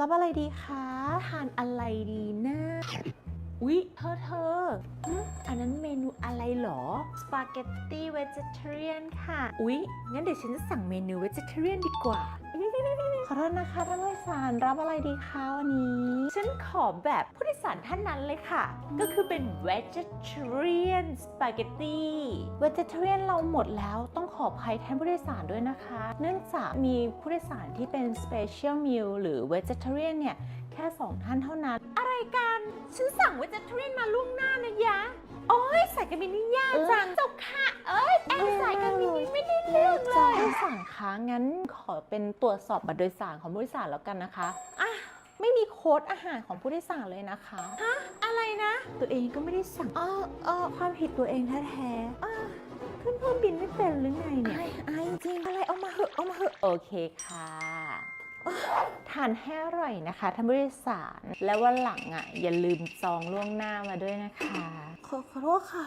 รับอะไรดีคะ ทานอะไรดีนะอุ๊ยเธอเธออันนั้นเมนูอะไรเหรอ สปาเกตตี้เวจิเทเรียนค่ะ อุ๊ย งั้นเดี๋ยวฉันจะสั่งเมนูเวจิเทเรียนดีกว่า ขอโทษนะคะท่านผู้โดยสารรับอะไรดีคะวันนี้ ฉันขอแบบผู้โดยสารท่านนั้นเลยค่ะ ก็คือเป็น vegetarian spaghetti vegetarian เราหมดแล้วต้องขออภัยแทนผู้โดยสารด้วยนะคะ เนื่องจากมีผู้โดยสารที่เป็น special meal หรือ vegetarian เนี่ย แค่ 2 ท่านเท่านั้น อะไรกัน ฉันสั่ง vegetarian มาล่วงหน้านะยะโอ้ย ยผู้โดยสารคะงั้นขอเป็นตรวจสอบบัตรโดยสารของผู้โดยสารแล้วกันนะคะอะไม่มีโค้ดอาหารของผู้โดยสารเลยนะคะฮะอะไรนะ ตัวเองก็ไม่ได้สั่งอ๋อเออความผิดตัวเองแท้ๆอะขึ้นเครื่องบินไม่เป็นหรือไงเนี่ยไอ้จริงอะไรเอามาเหอะเอามาเหอะโอเคค่ะ ทานให้อร่อยนะคะท่านผู้โดยสาร และวันหลังอะอย่าลืมจองล่วงหน้ามาด้วยนะคะ ขอขอโทษค่ะ